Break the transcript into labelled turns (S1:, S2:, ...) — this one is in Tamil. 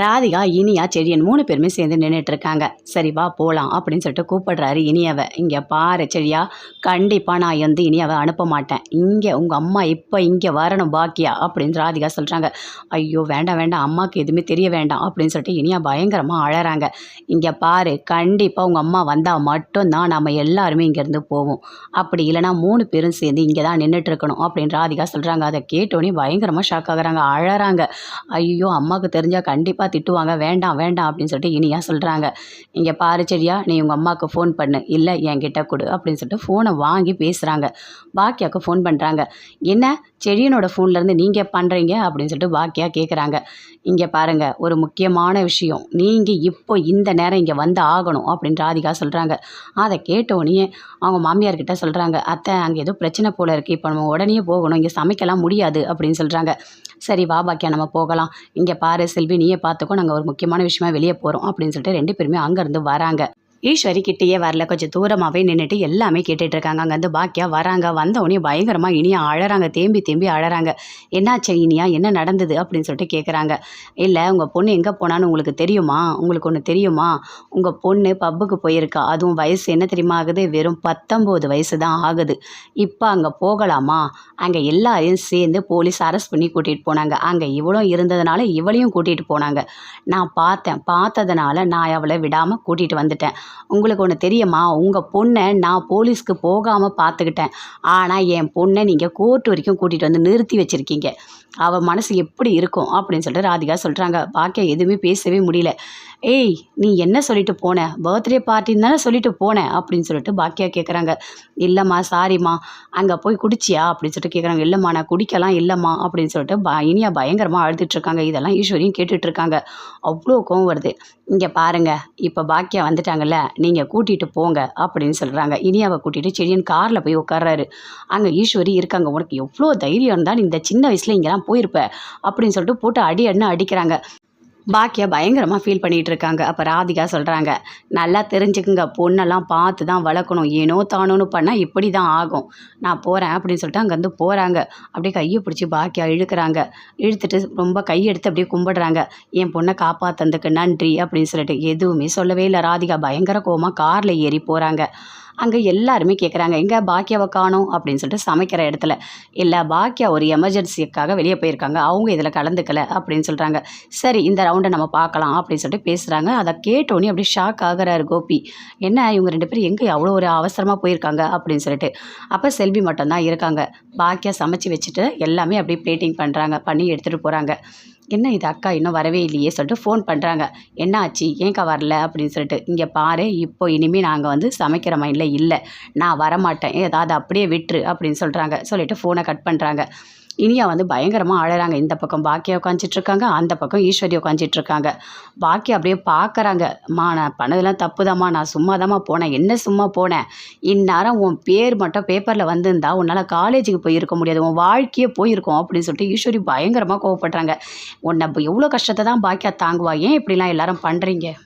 S1: ராதிகா இனியா செடியன் மூணு பேருமே சேர்ந்து நின்றுட்டு இருக்காங்க சரி வா போகலாம் அப்படின்னு சொல்லிட்டு கூப்பிடுறாரு இனியாவை. இங்கே பாரு செடியா கண்டிப்பாக நான் வந்து இனியாவை அனுப்ப மாட்டேன். இங்கே உங்கள் அம்மா இப்போ இங்கே வரணும் பாக்கியா அப்படின்னு ராதிகா சொல்கிறாங்க ஐயோ வேண்டாம் வேண்டாம் அம்மாவுக்கு எதுவுமே தெரிய வேண்டாம் அப்படின்னு சொல்லிட்டு இனியா பயங்கரமாக அழகிறாங்க இங்கே பாரு கண்டிப்பாக உங்கள் அம்மா வந்தால் மட்டும்தான் நம்ம எல்லாருமே இங்கேருந்து போவோம். அப்படி இல்லைனா மூணு பேரும் சேர்ந்து இங்கே தான் நின்றுட்டு இருக்கணும் அப்படின்னு ராதிகா சொல்கிறாங்க அதை கேட்டோடனே பயங்கரமாக ஷாக் ஆகுறாங்க அழகிறாங்க ஐயோ அம்மாவுக்கு தெரிஞ்சால் கண்டிப்பாக திட்டுவாங்க. வேண்டாம் வேண்டாம் அப்படின்னு சொல்லிட்டு இனியா சொல்கிறாங்க இங்கே பாரு சரியா நீ உங்கள் அம்மாவுக்கு ஃபோன் பண்ணு. இல்லை என்கிட்ட கொடு அப்படின்னு சொல்லிட்டு ஃபோனை வாங்கி பேசுகிறாங்க பாக்கியாவுக்கு ஃபோன் பண்ணுறாங்க என்ன செடியனோட ஃபோன்லேருந்து நீங்கள் பண்ணுறீங்க அப்படின்னு சொல்லிட்டு பாக்கியா கேட்குறாங்க இங்கே பாருங்கள் ஒரு முக்கியமான விஷயம். நீங்கள் இப்போ இந்த நேரம் இங்கே வந்து ஆகணும் அப்படின்னு ராதிகா சொல்கிறாங்க அதை கேட்டோடனே அவங்க மாமியார்கிட்ட சொல்கிறாங்க அத்தை அங்கே ஏதோ பிரச்சனை போல் இருக்குது இப்போ நம்ம உடனே போகணும். இங்கே சமைக்கலாம் முடியாது அப்படின்னு சொல்கிறாங்க சரி வா பாக்கியா நம்ம போகலாம். இங்கே பாரு செல்வி நீயே பார்த்துக்கோ நாங்கள் ஒரு முக்கியமான விஷயமா வெளியே போகிறோம் அப்படின்னு சொல்லிட்டு ரெண்டு பேருமே அங்கேருந்து வராங்க. ஈஸ்வரி கிட்டேயே வரல. கொஞ்சம் தூரமாகவே நின்றுட்டு எல்லாமே கேட்டுட்டு இருக்காங்க. அங்கேருந்து பாக்கியா வராங்க. வந்தவொடனே பயங்கரமாக இனியா அழறாங்க. தேம்பி தேம்பி அழறாங்க. என்னாச்சு இனியா? என்ன நடந்தது? அப்படின்னு சொல்லிட்டு கேட்குறாங்க இல்லை உங்கள் பொண்ணு எங்கே போனான்னு உங்களுக்கு தெரியுமா? உங்களுக்கு ஒன்று தெரியுமா? உங்கள் பொண்ணு பப்புக்கு போயிருக்கா. அதுவும் வயசு என்ன தெரியுமா ஆகுது? வெறும் பத்தொம்போது வயசு தான் ஆகுது. இப்போ அங்கே போகலாமா? அங்கே எல்லாரையும் சேர்ந்து போலீஸ் அரெஸ்ட் பண்ணி கூட்டிகிட்டு போனாங்க. அங்கே இவளும் இருந்ததுனால இவளையும் கூட்டிகிட்டு போனாங்க. நான் பார்த்தேன். பார்த்ததுனால நான் அவளை விடாமல் கூட்டிகிட்டு வந்துட்டேன். உங்களுக்கு ஒன்று தெரியுமா? உங்கள் பொண்ணை நான் போலீஸ்க்கு போகாமல் பார்த்துக்கிட்டேன் ஆனால் என் பொண்ணை நீங்கள் கோர்ட் வரைக்கும் கூட்டிகிட்டு வந்து நிறுத்தி வச்சுருக்கீங்க. அவள் மனசு எப்படி இருக்கும்? அப்படின்னு சொல்லிட்டு ராதிகா சொல்கிறாங்க பாக்கியா எதுவுமே பேசவே முடியல. ஏய் நீ என்ன சொல்லிட்டு போன? பர்த்டே பார்ட்டின்னு தானே சொல்லிட்டு போனேன் அப்படின்னு சொல்லிட்டு பாக்கியா கேட்குறாங்க இல்லைம்மா சாரிம்மா. அங்கே போய் குடிச்சியா? அப்படின்னு சொல்லிட்டு கேட்குறாங்க இல்லைம்மா நான் குடிக்கலாம் இல்லைம்மா. அப்படின்னு சொல்லிட்டு ப இனியா பயங்கரமாக அழுதுட்ருக்காங்க இதெல்லாம் ஈஸ்வரியும் கேட்டுட்ருக்காங்க அவ்வளோ கோவம் வருது. இங்கே பாருங்கள் இப்போ பாக்கியா வந்துட்டாங்கல்ல நீங்கள் கூட்டிகிட்டு போங்க அப்படின்னு சொல்கிறாங்க இனியாவை கூட்டிகிட்டு செடியன் காரில் போய் உட்கார்றாரு. அங்கே ஈஸ்வரி இருக்காங்க. உனக்கு எவ்வளோ தைரியம் இருந்தால் இந்த சின்ன வயசில் இங்கெல்லாம் போயிருப்ப அப்படின்னு சொல்லிட்டு போட்டு அடி அடின்னு அடிக்கிறாங்க. பாக்கியா பயங்கரமாக ஃபீல் பண்ணிகிட்டு இருக்காங்க அப்போ ராதிகா சொல்கிறாங்க நல்லா தெரிஞ்சுக்குங்க. பொண்ணெல்லாம் பார்த்து தான் வளர்க்கணும். ஏனோ தானோன்னு பண்ணால் இப்படி தான் ஆகும். நான் போகிறேன் அப்படின்னு சொல்லிட்டு அங்கேருந்து போகிறாங்க அப்படியே கையை பிடிச்சி பாக்கியா இழுக்கிறாங்க. இழுத்துட்டு ரொம்ப கையெடுத்து அப்படியே கும்பிடுறாங்க. என் பொண்ணை காப்பாற்றுறதுக்கு நன்றி அப்படின்னு சொல்லிட்டு எதுவுமே சொல்லவே இல்லை. ராதிகா பயங்கர கோவமாக காரில் ஏறி போகிறாங்க அங்கே எல்லாருமே கேட்குறாங்க எங்கே பாக்கியாவை காணும்? அப்படின்னு சொல்லிட்டு சமைக்கிற இடத்துல இல்லை பாக்கியா ஒரு எமர்ஜென்சிக்காக வெளியே போயிருக்காங்க. அவங்க இதில் கலந்துக்கல. அப்படின்னு சொல்கிறாங்க சரி இந்த ரவுண்டை நம்ம பார்க்கலாம். அப்படின்னு சொல்லிட்டு பேசுகிறாங்க அதை கேட்டோன்னே அப்படியே ஷாக் ஆகுறாரு கோபி. என்ன இவங்க ரெண்டு பேரும் எங்கே அவ்வளோ ஒரு அவசரமாக போயிருக்காங்க? அப்படின்னு சொல்லிட்டு. அப்போ செல்வி மட்டும்தான் இருக்காங்க. பாக்கியா சமைச்சு வச்சுட்டு எல்லாமே அப்படியே பிளேட்டிங் பண்ணுறாங்க பண்ணி எடுத்துகிட்டு போகிறாங்க என்ன இது அக்கா இன்னும் வரவே இல்லையே சொல்லிட்டு ஃபோன் பண்ணுறாங்க என்ன ஆச்சு ஏன்க்கா வரல? அப்படின்னு சொல்லிட்டு இங்கே பாரு இப்போ இனிமேல் நாங்கள் வந்து சமைக்கிற மைண்டில் இல்லை. நான் வரமாட்டேன். ஏதாவது அப்படியே விட்டுரு அப்படின்னு சொல்கிறாங்க சொல்லிவிட்டு ஃபோனை கட் பண்ணுறாங்க இனியா வந்து பயங்கரமாக அழகிறாங்க இந்த பக்கம் பாக்கியா உட்காந்துட்ருக்காங்க அந்த பக்கம் ஈஸ்வரி உட்காந்துட்ருக்காங்க பாக்கியா அப்படியே பார்க்குறாங்க அம்மா நான் பண்ணதெல்லாம் தப்புதாம்மா. நான் சும்மா தாம்மா போனேன். என்ன சும்மா போனேன்? இந்நேரம் உன் பேர் மட்டும் பேப்பரில் வந்திருந்தா உன்னால் காலேஜுக்கு போயிருக்க முடியாது. உன் வாழ்க்கையே போயிருக்கோம். அப்படின்னு சொல்லிட்டு ஈஸ்வரி பயங்கரமாக கோவப்படுறாங்க. உன்னை எவ்வளோ கஷ்டத்தை தான் பாக்கியா தாங்குவா? ஏன் இப்படிலாம் எல்லாரும் பண்ணுறீங்க